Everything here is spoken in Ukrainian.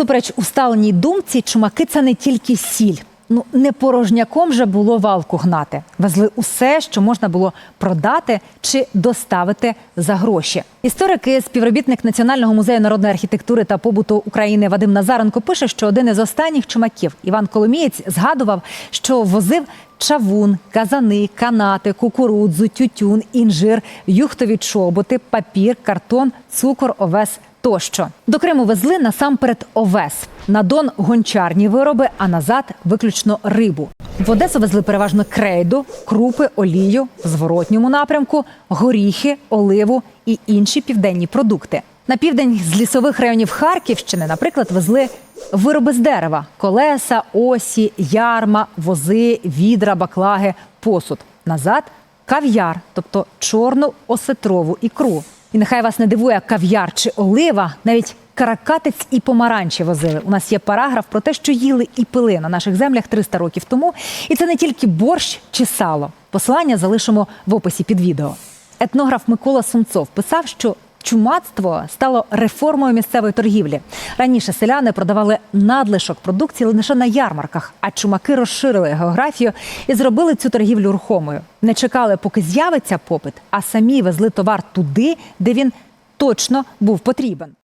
Всупереч усталеній думці, чумаки це не тільки сіль. Ну не порожняком же було валку гнати. Везли усе, що можна було продати чи доставити за гроші. Історики, співробітник Національного музею народної архітектури та побуту України Вадим Назаренко пише, що один із останніх чумаків Іван Коломієць згадував, що возив чавун, казани, канати, кукурудзу, тютюн, інжир, юхтові чоботи, папір, картон, цукор, овес тощо. До Криму везли насамперед овес. На Дон гончарні вироби, а назад виключно рибу. В Одесу везли переважно крейду, крупи, олію, в зворотньому напрямку, горіхи, оливу і інші південні продукти. На південь з лісових районів Харківщини, наприклад, везли вироби з дерева: колеса, осі, ярма, вози, відра, баклаги, посуд. Назад кав'яр, тобто чорну осетрову ікру. І нехай вас не дивує кав'яр чи олива, навіть каракатець і помаранчі возили. У нас є параграф про те, що їли і пили на наших землях 300 років тому. І це не тільки борщ чи сало. Посилання залишимо в описі під відео. Етнограф Микола Сумцов писав, що чумацтво стало реформою місцевої торгівлі. Раніше селяни продавали надлишок продукції лише на ярмарках, а чумаки розширили географію і зробили цю торгівлю рухомою. Не чекали, поки з'явиться попит, а самі везли товар туди, де він точно був потрібен.